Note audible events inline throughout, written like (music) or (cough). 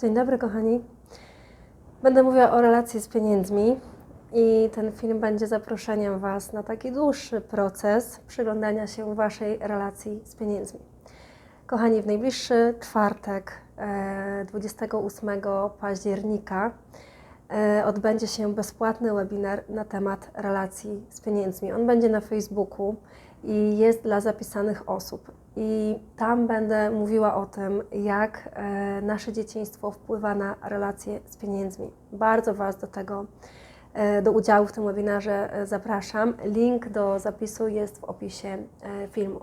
Dzień dobry, kochani. Będę mówiła o relacji z pieniędzmi i ten film będzie zaproszeniem Was na taki dłuższy proces przyglądania się Waszej relacji z pieniędzmi. Kochani, w najbliższy czwartek, e, 28 października, e, odbędzie się bezpłatny webinar na temat relacji z pieniędzmi. On będzie na Facebooku i jest dla zapisanych osób. I tam będę mówiła o tym, jak e, nasze dzieciństwo wpływa na relacje z pieniędzmi. Bardzo Was do tego, e, do udziału w tym webinarze e, zapraszam. Link do zapisu jest w opisie filmu.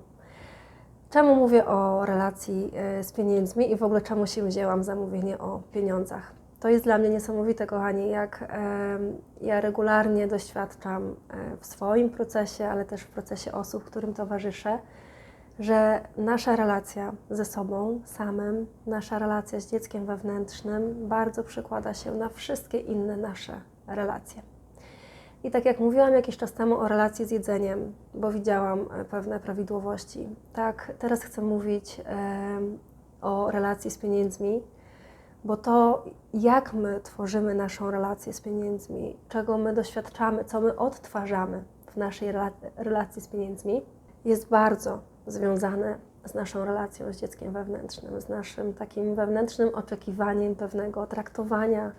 Czemu mówię o relacji z pieniędzmi i w ogóle czemu się wzięłam za mówienie o pieniądzach? To jest dla mnie niesamowite, kochani, jak ja regularnie doświadczam w swoim procesie, ale też w procesie osób, którym towarzyszę, że nasza relacja ze sobą samym, nasza relacja z dzieckiem wewnętrznym bardzo przekłada się na wszystkie inne nasze relacje. I tak jak mówiłam jakiś czas temu o relacji z jedzeniem, bo widziałam e, pewne prawidłowości, tak teraz chcę mówić em, o relacji z pieniędzmi, bo to, jak my tworzymy naszą relację z pieniędzmi, czego my doświadczamy, co my odtwarzamy w naszej rela- relacji z pieniędzmi, jest bardzo związane z naszą relacją z dzieckiem wewnętrznym, z naszym takim wewnętrznym oczekiwaniem pewnego traktowania,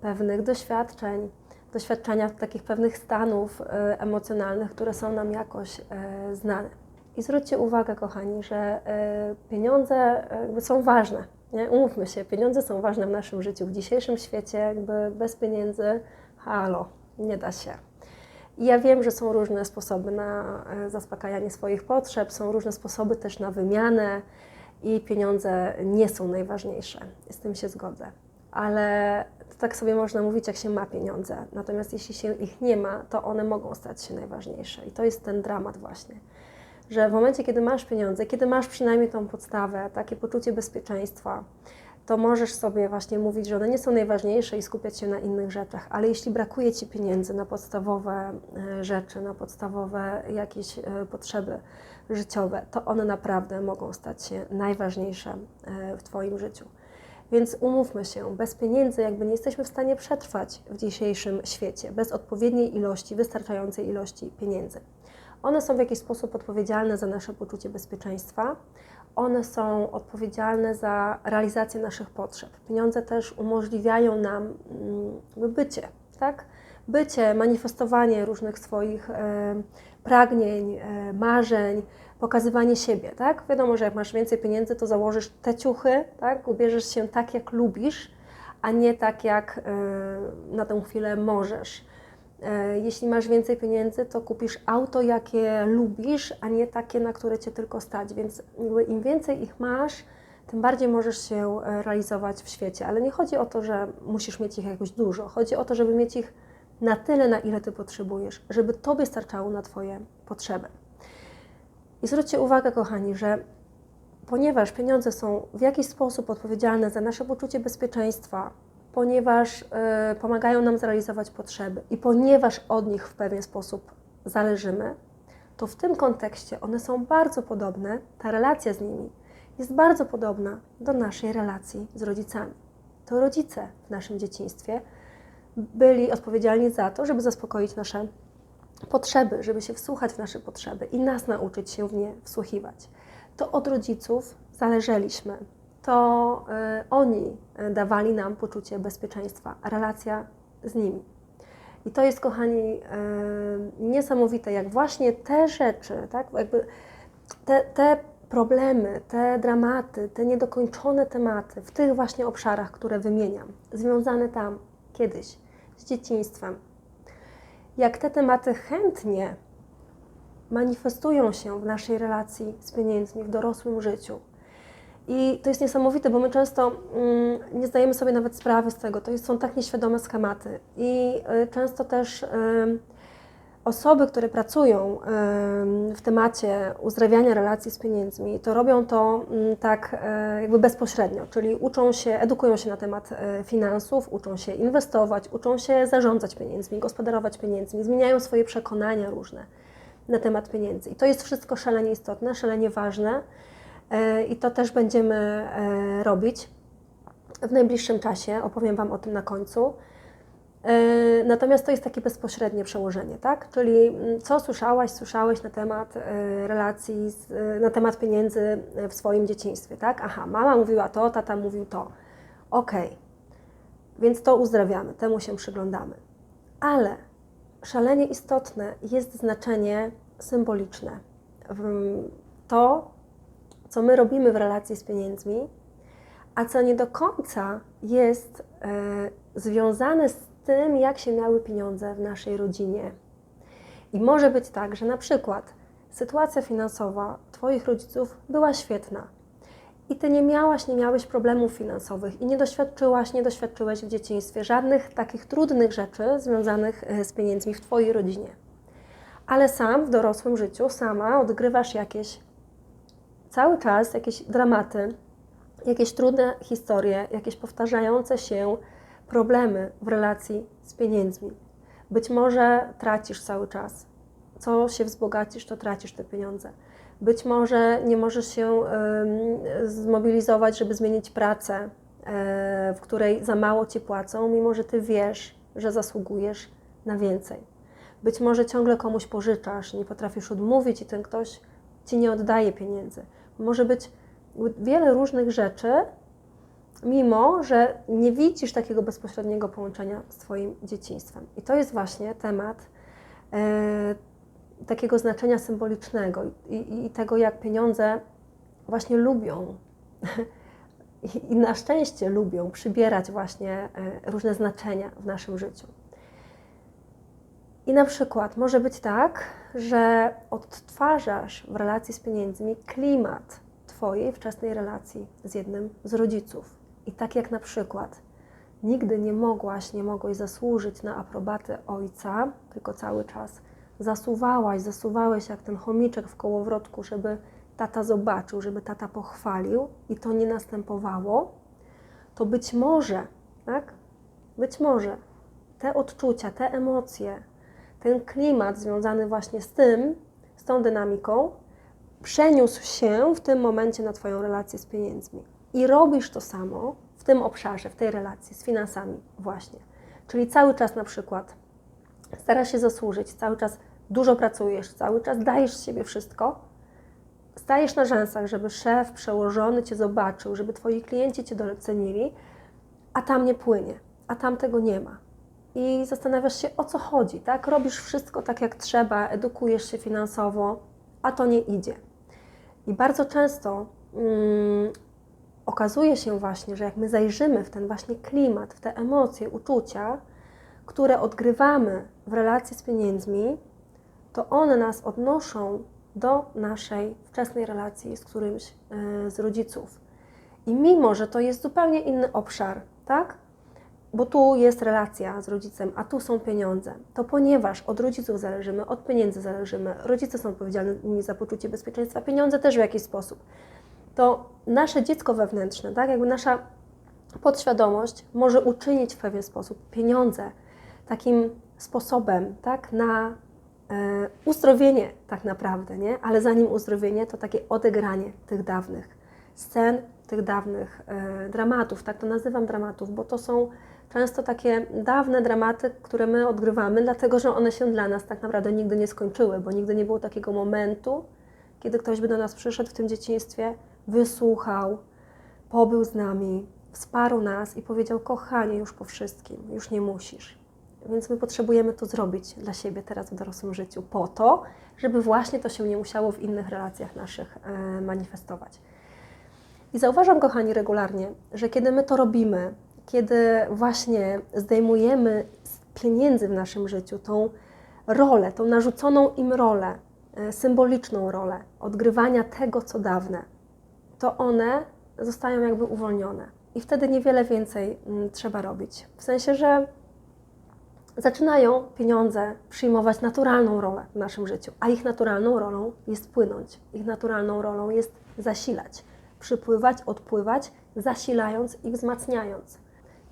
pewnych doświadczeń, doświadczenia takich pewnych stanów e, emocjonalnych, które są nam jakoś e, znane. I zwróćcie uwagę, kochani, że e, pieniądze są ważne. Nie? Umówmy się, pieniądze są ważne w naszym życiu. W dzisiejszym świecie jakby bez pieniędzy, halo, nie da się. I ja wiem, że są różne sposoby na e, zaspokajanie swoich potrzeb, są różne sposoby też na wymianę i pieniądze nie są najważniejsze. Z tym się zgodzę. Ale tak sobie można mówić, jak się ma pieniądze. Natomiast jeśli się ich nie ma, to one mogą stać się najważniejsze. I to jest ten dramat właśnie. Że w momencie, kiedy masz pieniądze, kiedy masz przynajmniej tą podstawę, takie poczucie bezpieczeństwa, to możesz sobie właśnie mówić, że one nie są najważniejsze i skupiać się na innych rzeczach. Ale jeśli brakuje Ci pieniędzy na podstawowe e, rzeczy, na podstawowe jakieś e, potrzeby życiowe, to one naprawdę mogą stać się najważniejsze e, w Twoim życiu. Więc umówmy się, bez pieniędzy jakby nie jesteśmy w stanie przetrwać w dzisiejszym świecie, bez odpowiedniej ilości, wystarczającej ilości pieniędzy. One są w jakiś sposób odpowiedzialne za nasze poczucie bezpieczeństwa, one są odpowiedzialne za realizację naszych potrzeb. Pieniądze też umożliwiają nam mm, bycie, tak? Bycie, manifestowanie różnych swoich e, pragnień, e, marzeń, pokazywanie siebie, tak? Wiadomo, że jak masz więcej pieniędzy, to założysz te ciuchy, tak? Ubierzesz się tak, jak lubisz, a nie tak, jak e, na tę chwilę możesz. E, Jeśli masz więcej pieniędzy, to kupisz auto, jakie lubisz, a nie takie, na które cię tylko stać. Więc im więcej ich masz, tym bardziej możesz się e, realizować w świecie. Ale nie chodzi o to, że musisz mieć ich jakoś dużo. Chodzi o to, żeby mieć ich na tyle, na ile ty potrzebujesz, żeby tobie starczało na twoje potrzeby. I zwróćcie uwagę, kochani, że ponieważ pieniądze są w jakiś sposób odpowiedzialne za nasze poczucie bezpieczeństwa, ponieważ y, pomagają nam zrealizować potrzeby i ponieważ od nich w pewien sposób zależymy, to w tym kontekście one są bardzo podobne, ta relacja z nimi jest bardzo podobna do naszej relacji z rodzicami. To rodzice w naszym dzieciństwie byli odpowiedzialni za to, żeby zaspokoić nasze potrzeby, żeby się wsłuchać w nasze potrzeby i nas nauczyć się w nie wsłuchiwać. To od rodziców zależeliśmy, to y, oni y, dawali nam poczucie bezpieczeństwa, relacja z nimi. I to jest, kochani, y, niesamowite, jak właśnie te rzeczy, tak, jakby te, te problemy, te dramaty, te niedokończone tematy w tych właśnie obszarach, które wymieniam, związane tam kiedyś z dzieciństwem, jak te tematy chętnie manifestują się w naszej relacji z pieniędzmi w dorosłym życiu. I to jest niesamowite, bo my często mm, nie zdajemy sobie nawet sprawy z tego. To są tak nieświadome schematy. I y, często też y, osoby, które pracują y, w temacie uzdrawiania relacji z pieniędzmi, to robią to mm, tak y, jakby bezpośrednio, czyli uczą się, edukują się na temat y, finansów, uczą się inwestować, uczą się zarządzać pieniędzmi, gospodarować pieniędzmi, zmieniają swoje przekonania różne na temat pieniędzy. I to jest wszystko szalenie istotne, szalenie ważne. E, I to też będziemy e, robić. w najbliższym czasie, opowiem Wam o tym na końcu. E, natomiast to jest takie bezpośrednie przełożenie, tak? Czyli mm, co słyszałaś, słyszałeś na temat relacji, z, na temat pieniędzy w swoim dzieciństwie, tak? Aha, mama mówiła to, tata mówił to. Okej, okay. więc to uzdrawiamy, temu się przyglądamy. Ale szalenie istotne jest znaczenie symboliczne. To, co my robimy w relacji z pieniędzmi, a co nie do końca jest związane z tym, jak się miały pieniądze w naszej rodzinie. I może być tak, że na przykład sytuacja finansowa Twoich rodziców była świetna i Ty nie miałaś, nie miałeś problemów finansowych i nie doświadczyłaś, nie doświadczyłeś w dzieciństwie żadnych takich trudnych rzeczy związanych e, z pieniędzmi w Twojej rodzinie. Ale sam w dorosłym życiu, sama odgrywasz jakieś cały czas jakieś dramaty, jakieś trudne historie, jakieś powtarzające się problemy w relacji z pieniędzmi. Być może tracisz cały czas. Co się wzbogacisz, to tracisz te pieniądze. Być może nie możesz się zmobilizować, żeby zmienić pracę, y, w której za mało ci płacą, mimo że ty wiesz, że zasługujesz na więcej. Być może ciągle komuś pożyczasz, nie potrafisz odmówić i ten ktoś ci nie oddaje pieniędzy. Może być wiele różnych rzeczy, mimo że nie widzisz takiego bezpośredniego połączenia z Twoim dzieciństwem. I to jest właśnie temat e, takiego znaczenia symbolicznego i, i, tego, jak pieniądze właśnie lubią (laughs) i na szczęście lubią przybierać właśnie e, różne znaczenia w naszym życiu. I na przykład może być tak, że odtwarzasz w relacji z pieniędzmi klimat Twojej wczesnej relacji z jednym z rodziców. I tak jak na przykład nigdy nie mogłaś, nie mogłeś zasłużyć na aprobatę ojca, tylko cały czas zasuwałaś, zasuwałeś jak ten chomiczek w kołowrotku, żeby tata zobaczył, żeby tata pochwalił i to nie następowało, to być może, tak? Być może te odczucia, te emocje, ten klimat związany właśnie z tym, z tą dynamiką, przeniósł się w tym momencie na Twoją relację z pieniędzmi i robisz to samo w tym obszarze, w tej relacji z finansami właśnie. Czyli cały czas na przykład starasz się zasłużyć, cały czas dużo pracujesz, cały czas dajesz z siebie wszystko, stajesz na rzęsach, żeby szef, przełożony Cię zobaczył, żeby Twoi klienci Cię docenili, a tam nie płynie, a tam tego nie ma. I zastanawiasz się, o co chodzi, tak? Robisz wszystko tak, jak trzeba, edukujesz się finansowo, a to nie idzie. I bardzo często mm, okazuje się właśnie, że jak my zajrzymy w ten właśnie klimat, w te emocje, uczucia, które odgrywamy w relacji z pieniędzmi, to one nas odnoszą do naszej wczesnej relacji z którymś e, z rodziców. I mimo, że to jest zupełnie inny obszar, tak? Bo tu jest relacja z rodzicem, a tu są pieniądze, to ponieważ od rodziców zależymy, od pieniędzy zależymy, rodzice są odpowiedzialni za poczucie bezpieczeństwa, pieniądze też w jakiś sposób to nasze dziecko wewnętrzne, tak, jakby nasza podświadomość może uczynić w pewien sposób pieniądze takim sposobem, tak, na e, uzdrowienie tak naprawdę, nie? Ale zanim uzdrowienie, to takie odegranie tych dawnych scen, tych dawnych e, dramatów, tak to nazywam dramatów, bo to są często takie dawne dramaty, które my odgrywamy, dlatego że one się dla nas tak naprawdę nigdy nie skończyły, bo nigdy nie było takiego momentu, kiedy ktoś by do nas przyszedł w tym dzieciństwie wysłuchał, pobył z nami, wsparł nas i powiedział: Kochanie, już po wszystkim, już nie musisz. Więc my potrzebujemy to zrobić dla siebie teraz w dorosłym życiu, po to, żeby właśnie to się nie musiało w innych relacjach naszych e, manifestować. I zauważam, kochani, regularnie, że kiedy my to robimy, kiedy właśnie zdejmujemy z pieniędzy w naszym życiu tą rolę, tą narzuconą im rolę, e, symboliczną rolę odgrywania tego, co dawne, to one zostają jakby uwolnione. I wtedy niewiele więcej mm, trzeba robić. W sensie, że zaczynają pieniądze przyjmować naturalną rolę w naszym życiu, a ich naturalną rolą jest płynąć. Ich naturalną rolą jest zasilać, przypływać, odpływać, zasilając i wzmacniając.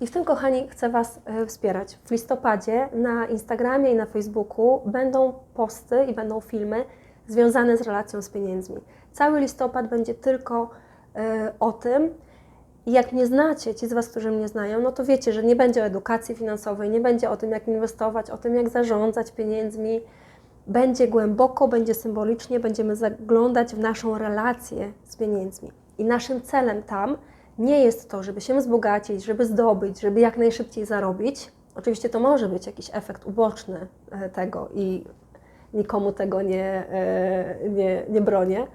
I w tym, kochani, chcę Was e, wspierać. W listopadzie na Instagramie i na Facebooku będą posty i będą filmy związane z relacją z pieniędzmi. Cały listopad będzie tylko y, o tym, I jak mnie znacie, ci z Was, którzy mnie znają, no to wiecie, że nie będzie o edukacji finansowej, nie będzie o tym, jak inwestować, o tym, jak zarządzać pieniędzmi. Będzie głęboko, będzie symbolicznie, będziemy zaglądać w naszą relację z pieniędzmi. I naszym celem tam nie jest to, żeby się wzbogacić, żeby zdobyć, żeby jak najszybciej zarobić. Oczywiście to może być jakiś efekt uboczny e, tego i nikomu tego nie, e, nie, nie bronię,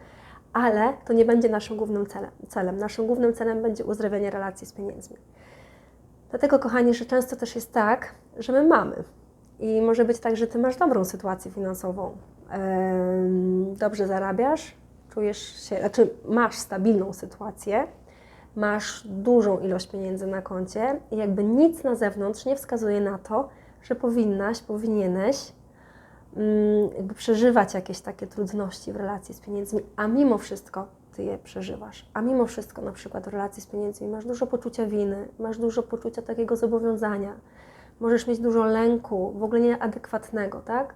ale to nie będzie naszym głównym celem. Naszym głównym celem będzie uzdrawianie relacji z pieniędzmi. Dlatego, kochani, że często też jest tak, że my mamy. I może być tak, że ty masz dobrą sytuację finansową. Dobrze zarabiasz, czujesz się, znaczy masz stabilną sytuację, masz dużą ilość pieniędzy na koncie i jakby nic na zewnątrz nie wskazuje na to, że powinnaś, powinieneś Mm, jakby przeżywać jakieś takie trudności w relacji z pieniędzmi, a mimo wszystko ty je przeżywasz. A mimo wszystko, na przykład w relacji z pieniędzmi, masz dużo poczucia winy, masz dużo poczucia takiego zobowiązania, możesz mieć dużo lęku, w ogóle nieadekwatnego, tak?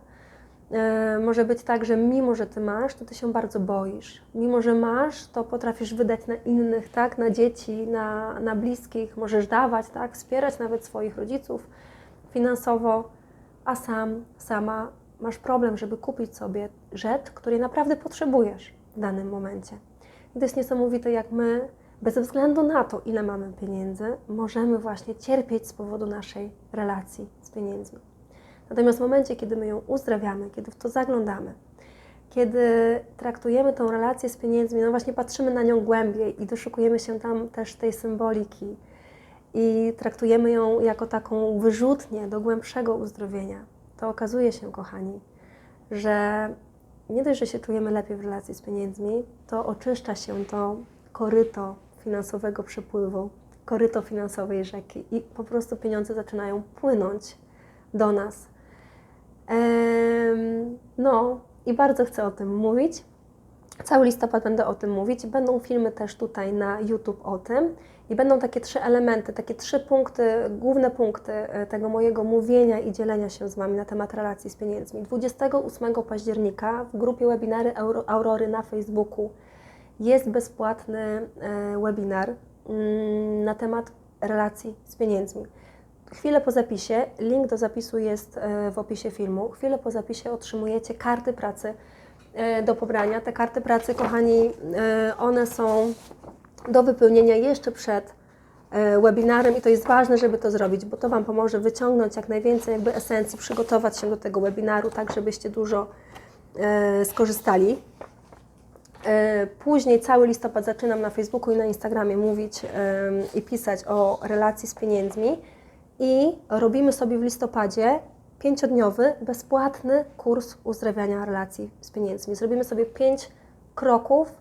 E, może być tak, że mimo, że ty masz, to ty się bardzo boisz. Mimo, że masz, to potrafisz wydać na innych, tak? Na dzieci, na, na bliskich, możesz dawać, tak? Wspierać nawet swoich rodziców finansowo, a sam, sama masz problem, żeby kupić sobie rzecz, której naprawdę potrzebujesz w danym momencie. I to jest niesamowite, jak my, bez względu na to, ile mamy pieniędzy, możemy właśnie cierpieć z powodu naszej relacji z pieniędzmi. Natomiast w momencie, kiedy my ją uzdrawiamy, kiedy w to zaglądamy, kiedy traktujemy tą relację z pieniędzmi, no właśnie patrzymy na nią głębiej i doszukujemy się tam też tej symboliki i traktujemy ją jako taką wyrzutnię do głębszego uzdrowienia, to okazuje się, kochani, że nie dość, że się czujemy lepiej w relacji z pieniędzmi, to oczyszcza się to koryto finansowego przepływu, koryto finansowej rzeki i po prostu pieniądze zaczynają płynąć do nas. No i bardzo chcę o tym mówić. Cały listopad będę o tym mówić. Będą filmy też tutaj na YouTube o tym. I będą takie trzy elementy, takie trzy punkty, główne punkty e, tego mojego mówienia i dzielenia się z Wami na temat relacji z pieniędzmi. 28 października w grupie webinary Aurory na Facebooku jest bezpłatny e, webinar mm, na temat relacji z pieniędzmi. Chwilę po zapisie, link do zapisu jest e, w opisie filmu. Chwilę po zapisie otrzymujecie karty pracy do pobrania. Te karty pracy, kochani, one są do wypełnienia jeszcze przed e, webinarem i to jest ważne, żeby to zrobić, bo to Wam pomoże wyciągnąć jak najwięcej jakby esencji, przygotować się do tego webinaru, tak żebyście dużo e, skorzystali. E, później cały listopad zaczynam na Facebooku i na Instagramie mówić i pisać o relacji z pieniędzmi i robimy sobie w listopadzie pięciodniowy, bezpłatny kurs uzdrawiania relacji z pieniędzmi. Zrobimy sobie pięć kroków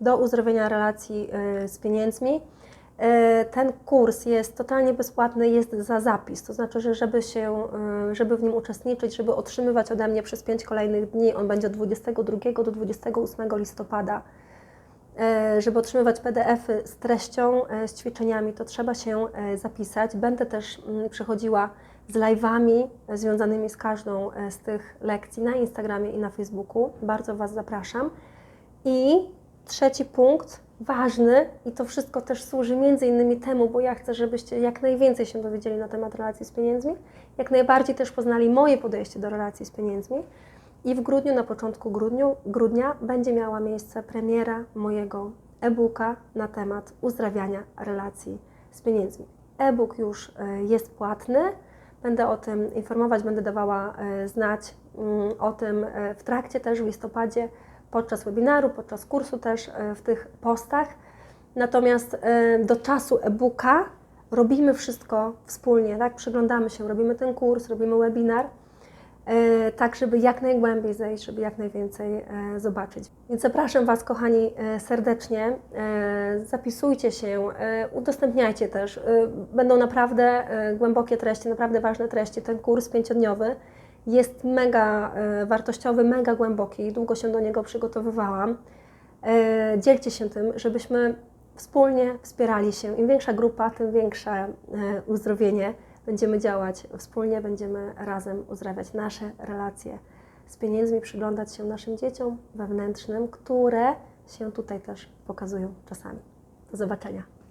do uzdrowienia relacji y, z pieniędzmi. Y, ten kurs jest totalnie bezpłatny, jest za zapis, to znaczy, że żeby, się, y, żeby w nim uczestniczyć, żeby otrzymywać ode mnie przez 5 kolejnych dni, on będzie od 22 do 28 listopada, żeby otrzymywać PDFy z treścią, z ćwiczeniami, to trzeba się zapisać. Będę też mm, przechodziła z live'ami związanymi z każdą z tych lekcji na Instagramie i na Facebooku. Bardzo Was zapraszam. I trzeci punkt, ważny i to wszystko też służy między innymi temu, bo ja chcę, żebyście jak najwięcej się dowiedzieli na temat relacji z pieniędzmi, jak najbardziej też poznali moje podejście do relacji z pieniędzmi. I w grudniu, na początku grudniu, grudnia, będzie miała miejsce premiera mojego e-booka na temat uzdrawiania relacji z pieniędzmi. E-book już e, jest płatny. Będę o tym informować, będę dawała e, znać mm, o tym e, w trakcie też w listopadzie podczas webinaru, podczas kursu też w tych postach. Natomiast do czasu e-booka robimy wszystko wspólnie, tak? Przyglądamy się, robimy ten kurs, robimy webinar, tak żeby jak najgłębiej zejść, żeby jak najwięcej zobaczyć. Więc zapraszam Was, kochani, serdecznie. Zapisujcie się, udostępniajcie też. Będą naprawdę głębokie treści, naprawdę ważne treści. Ten kurs pięciodniowy jest mega e, wartościowy, mega głęboki. Długo się do niego przygotowywałam. E, dzielcie się tym, żebyśmy wspólnie wspierali się. Im większa grupa, tym większe e, uzdrowienie. Będziemy działać wspólnie, będziemy razem uzdrawiać nasze relacje z pieniędzmi, przyglądać się naszym dzieciom wewnętrznym, które się tutaj też pokazują czasami. Do zobaczenia.